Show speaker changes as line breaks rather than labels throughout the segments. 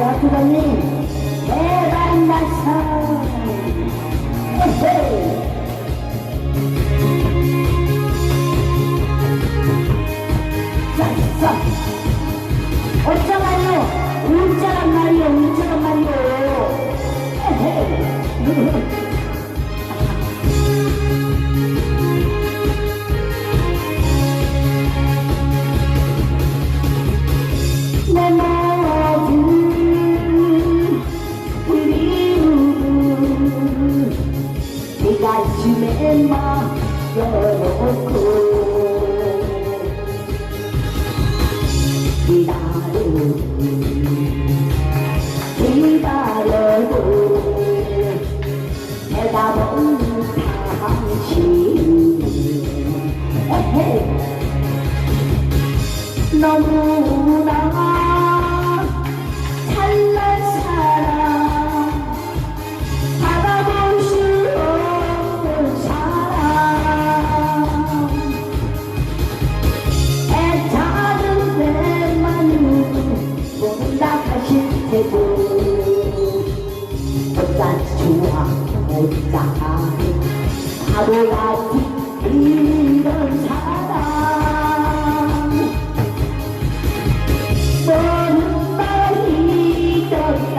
야수장 너무나 찬란 사랑 받아볼 수 없는 사랑 애타는 내만은 못나가실 테고 혼자 바보 같은 이런 사랑 너는 날 잊었다.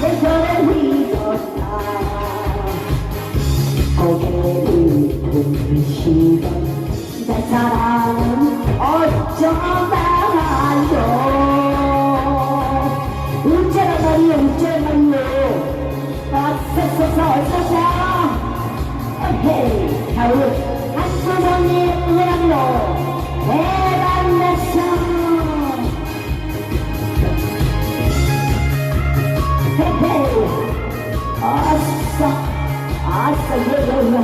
그전에 잊었다. 고개를 돌리시던 내 사랑은 어쩌다 오케이 겨울 한소성의 은혜로 대단 내성 헤헤 아싸 아싸 예예예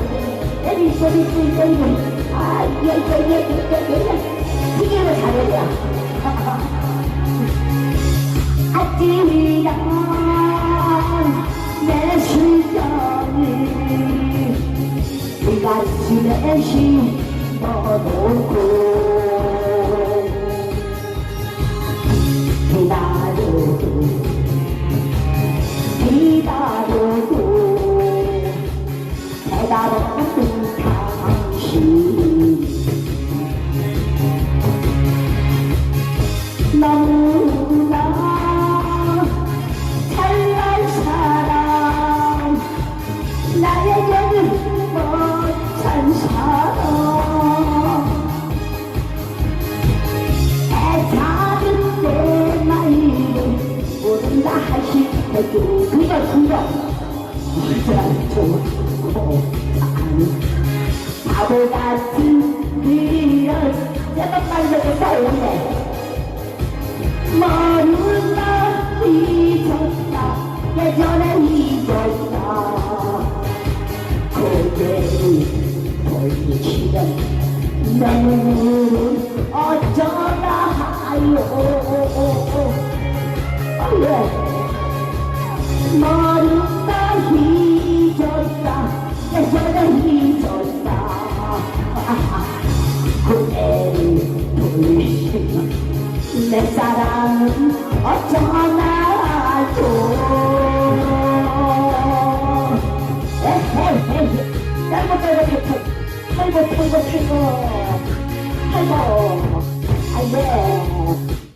에리 소리 소리 소리 아 예예예 예예 이게 잘해야 아찔한 내 심장이 네 가슴에 심어놓고 기다려도 기다려도 대답 없는 당신 그거 그거 사랑 좋고 아니 바보 같은 그런 내가 빨리 싸우네 머리가 잊었다 예전에 잊었다 고개를 돌리시던 내 눈은 어쩌다 하요 내 사랑은 어쩌나요 에헤헤 잘못 잘못 잘못 잘못. 잘못 잘못 아예